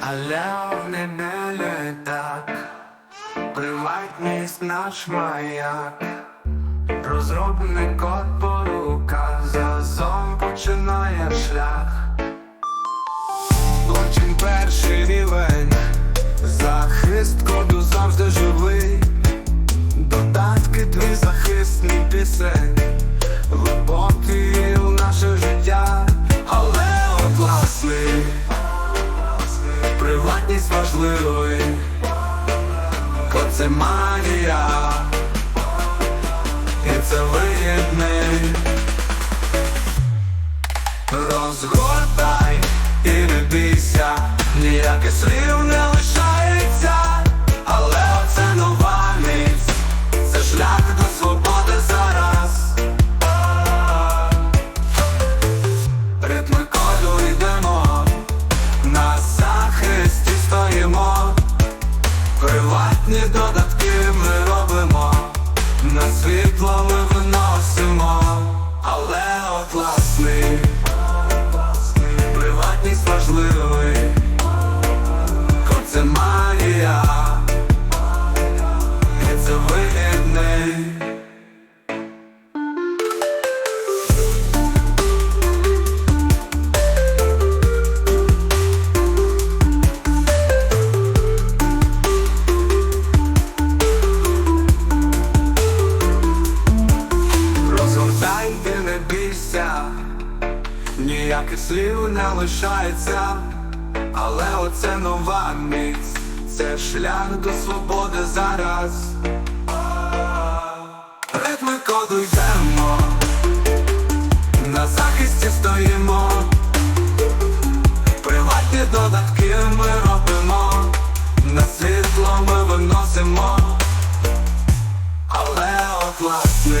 але вони не летак. Приватність наш маяк. Розробник код по руках, приватність важливий, бо це магія, і це вигідний. Розгортай і не бійся, ніяких слів приватні ніяких слів не лишається, але оце нова міць, це шлях до свободи зараз. Ритми коду йдемо, на захисті стоїмо, приватні додатки ми робимо, на світло ми виносимо, але от власний